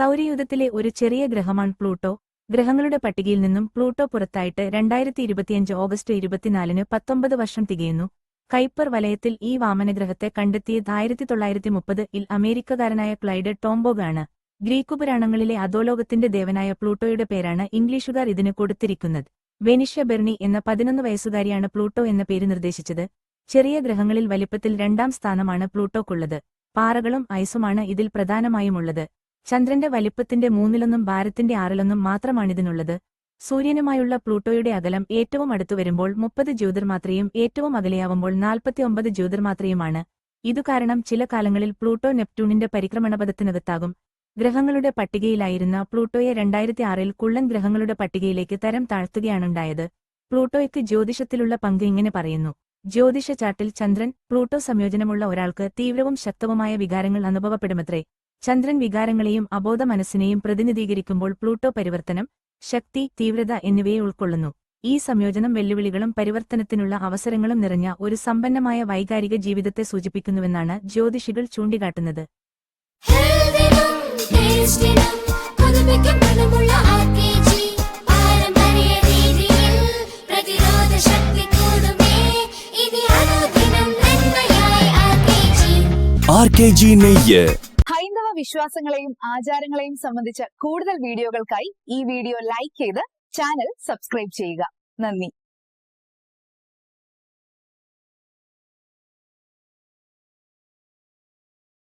സൗരയൂഥത്തിലെ ഒരു ചെറിയ ഗ്രഹമാണ് പ്ലൂട്ടോ. ഗ്രഹങ്ങളുടെ പട്ടികയിൽ നിന്നും പ്ലൂട്ടോ പുറത്തായിട്ട് രണ്ടായിരത്തി ഇരുപത്തിയഞ്ച് ഓഗസ്റ്റ് ഇരുപത്തിനാലിന് പത്തൊമ്പത് വർഷം തികയുന്നു. കൈപ്പർ വലയത്തിൽ ഈ വാമനഗ്രഹത്തെ കണ്ടെത്തിയത് ആയിരത്തി തൊള്ളായിരത്തി മുപ്പത് ഇൽ അമേരിക്കക്കാരനായ ക്ലൈഡ് ടോംബോഗാണ്. ഗ്രീക്കു പുരാണങ്ങളിലെ അധോലോകത്തിന്റെ ദേവനായ പ്ലൂട്ടോയുടെ പേരാണ് ഇംഗ്ലീഷുകാർ ഇതിന് കൊടുത്തിരിക്കുന്നത്. വെനിഷ്യ ബെർണി എന്ന പതിനൊന്ന് വയസ്സുകാരിയാണ് പ്ലൂട്ടോ എന്ന പേര് നിർദ്ദേശിച്ചത്. ചെറിയ ഗ്രഹങ്ങളിൽ വലിപ്പത്തിൽ രണ്ടാം സ്ഥാനമാണ് പ്ലൂട്ടോക്കുള്ളത്. പാറകളും ഐസുമാണ് ഇതിൽ പ്രധാനമായുമുള്ളത് ചന്ദ്രന്റെ വലിപ്പത്തിന്റെ മൂന്നിലൊന്നും ഭാരത്തിന്റെ ആറിലൊന്നും മാത്രമാണിതിനുള്ളത്. സൂര്യനുമായുള്ള പ്ലൂട്ടോയുടെ അകലം ഏറ്റവും അടുത്തു വരുമ്പോൾ മുപ്പത് ജ്യോതിർമാത്രയും ഏറ്റവും അകലെയാവുമ്പോൾ നാൽപ്പത്തിയൊമ്പത് ജ്യോതിർമാത്രയുമാണ്. ഇതുകാരണം ചില കാലങ്ങളിൽ പ്ലൂട്ടോ നെപ്റ്റ്യൂണിന്റെ പരിക്രമണപഥത്തിനകത്താകും. ഗ്രഹങ്ങളുടെ പട്ടികയിലായിരുന്ന പ്ലൂട്ടോയെ രണ്ടായിരത്തി ആറിൽ കുള്ളൻ ഗ്രഹങ്ങളുടെ പട്ടികയിലേക്ക് തരം താഴ്ത്തുകയാണുണ്ടായത്. പ്ലൂട്ടോയ്ക്ക് ജ്യോതിഷത്തിലുള്ള പങ്ക് ഇങ്ങനെ പറയുന്നു. ജ്യോതിഷ ചാട്ടിൽ ചന്ദ്രൻ പ്ലൂട്ടോ സംയോജനമുള്ള ഒരാൾക്ക് തീവ്രവും ശക്തവുമായ വികാരങ്ങൾ അനുഭവപ്പെടുമത്രേ. ചന്ദ്രൻ വികാരങ്ങളെയും അബോധ മനസ്സിനെയും പ്രതിനിധീകരിക്കുമ്പോൾ പ്ലൂട്ടോ പരിവർത്തനം ശക്തി തീവ്രത എന്നിവയെ ഉൾക്കൊള്ളുന്നു. ഈ സംയോജനം വെല്ലുവിളികളും പരിവർത്തനത്തിനുള്ള അവസരങ്ങളും നിറഞ്ഞ ഒരു സമ്പന്നമായ വൈകാരിക ജീവിതത്തെ സൂചിപ്പിക്കുന്നുവെന്നാണ് ജ്യോതിഷികൾ ചൂണ്ടിക്കാട്ടുന്നത്. ആർ കെ ജി നെയ്യ്. വിശ്വാസങ്ങളെയും ആചാരങ്ങളെയും സംബന്ധിച്ച കൂടുതൽ വീഡിയോകൾക്കായി ഈ വീഡിയോ ലൈക്ക് ചെയ്ത് ചാനൽ സബ്സ്ക്രൈബ് ചെയ്യുക. നന്ദി.